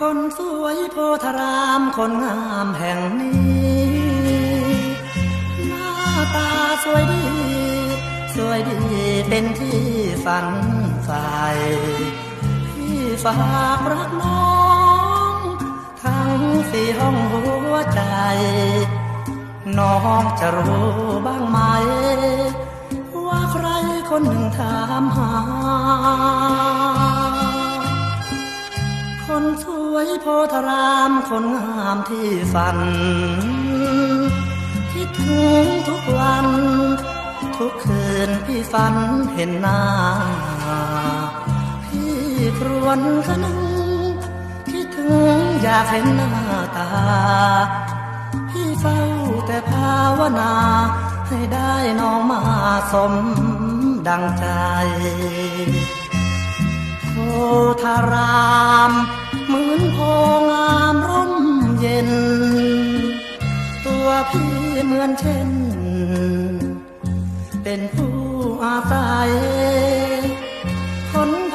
คนสวยโพธารามคนงามแห่งนี้ หน้าตาสวยดี สวยดีเป็นที่ฝันใฝ่พี่ฝากรักน้อง ทั้งสี่ห้องหัวใจ น้องจะรู้บ้างไหม ว่าใครคนหนึ่งถามหา คนสวยโพธารามคนงามที่ฝัน คิดถึงทุกวัน ทุกคืนพี่ฝันเห็นหน้า พี่ครวนคนึงคิดถึงอยากเห็นหน้าตา พี่เฝ้าแต่ภาวนา ให้ได้น้องมาสมดังใจโพธาราม มือนโพงามร่มเย็น ตัวพี่เหมือนเช่น เป็นผู้อาศัยคนโพ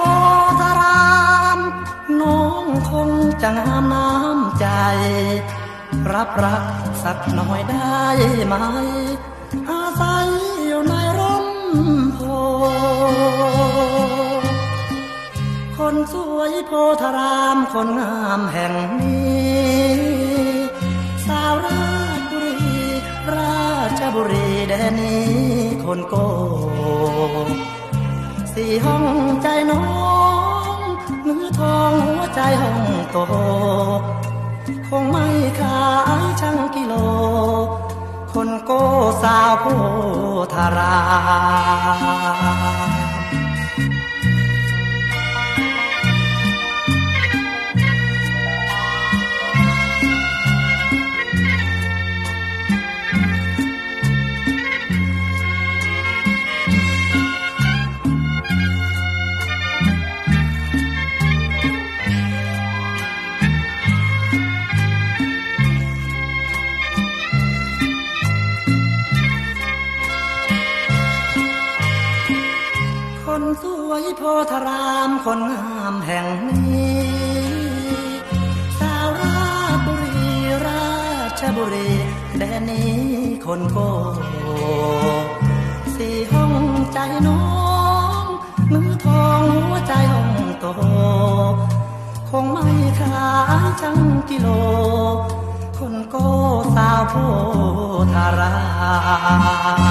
ธารามน้องคงจะงามน้ำใจ รับรักสักหน่อยได้ไหม อาศัยอยู่ในร่มโพ คนสวยโพธารามคนงามแห่งนี้ สาวราชบุรี ราชบุรีแดนนี้คนโก สี่ห้องใจน้องเนื้อทองหัวใจห้องโต คงไม่ขายช่างกิโล คนโก้สาวโพธาราม สวยโพธารามคนงามแห่งนี้ สาวราชบุรีราชบุรีแดนนี้คนโกสี่ห้องใจน้องเนื้อทองหัวใจห้องโต คงไม่ขายจังกิโล คนโกสาวโพธาราม